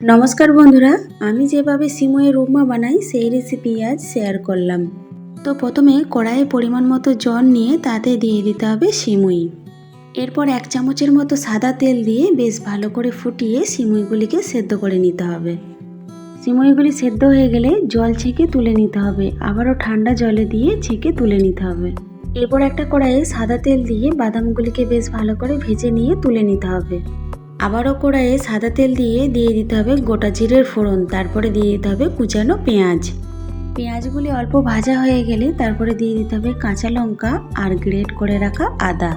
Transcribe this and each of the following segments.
নমস্কার বন্ধুরা, আমি যেভাবে সিমইয়ের উপমা বানাই, সেই রেসিপি আজ শেয়ার করলাম। তো প্রথমে কড়াইয়ে পরিমাণ মতো জল নিয়ে তাতে দিয়ে দিতে হবে সিমুই। এরপর এক চামচের মতো সাদা তেল দিয়ে বেশ ভালো করে ফুটিয়ে সিমুইগুলিকে সেদ্ধ করে নিতে হবে। সিমুইগুলি সেদ্ধ হয়ে গেলে জল ছেঁকে তুলে নিতে হবে, আবারও ঠান্ডা জলে দিয়ে ছেঁকে তুলে নিতে হবে। এরপর একটা কড়াইয়ে সাদা তেল দিয়ে বাদামগুলিকে বেশ ভালো করে ভেজে নিয়ে তুলে নিতে হবে। আবারও কড়াইয়ে সাদা তেল দিয়ে দিয়ে দিতে হবে গোটা জিরের ফোড়ন, তারপরে দিয়ে দিতে হবে কুচানো পেঁয়াজ। পেঁয়াজগুলি অল্প ভাজা হয়ে গেলে তারপরে দিয়ে দিতে হবে কাঁচা লঙ্কা আর গ্রেট করে রাখা আদা।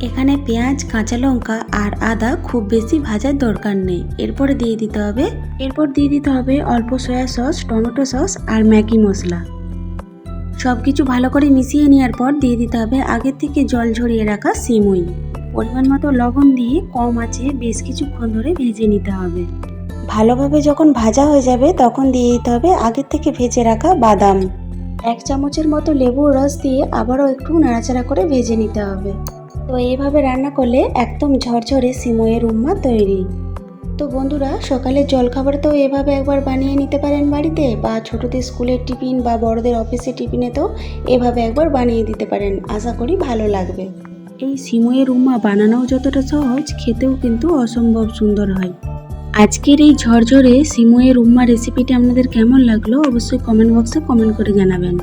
এখানে পেঁয়াজ, কাঁচা লঙ্কা আর আদা খুব বেশি ভাজার দরকার নেই। এরপরে দিয়ে দিতে হবে, এরপর দিয়ে দিতে হবে অল্প সয়া সস, টমেটো সস আর ম্যাগি মশলা। সব কিছু ভালো করে মিশিয়ে নেওয়ার পর দিয়ে দিতে হবে আগের থেকে জল ঝরিয়ে রাখা সিমুই পরিমাণ মতো লবণ দিয়ে কম আঁচে বেশ কিছুক্ষণ ধরে ভেজে নিতে হবে। ভালোভাবে যখন ভাজা হয়ে যাবে তখন দিয়ে দিতে হবে আগের থেকে ভেজে রাখা বাদাম। এক চামচের মতো লেবুর রস দিয়ে আবারও একটু নাড়াচাড়া করে ভেজে নিতে হবে। তো এইভাবে রান্না করলে একদম ঝরঝরে সিমইয়ের উম্মা তৈরি। তো বন্ধুরা সকালে জলখাবার তো এভাবে একবার বানিয়ে নিতে পারেন বাড়িতে বা ছোটদের স্কুলের টিফিন বা বড়দের অফিসের টিফিনে তো এভাবে একবার বানিয়ে দিতে পারেন। আশা করি ভালো লাগবে। এই সিময়ের উমা বানানো যতটা সহজ, খেতেও কিন্তু অসম্ভব সুন্দর হয়। আজকের এই ঝরঝরে সিময়ের উম্মা রেসিপিটি আপনাদের কেমন লাগল অবশ্যই কমেন্ট বক্সে কমেন্ট করে জানাবেন।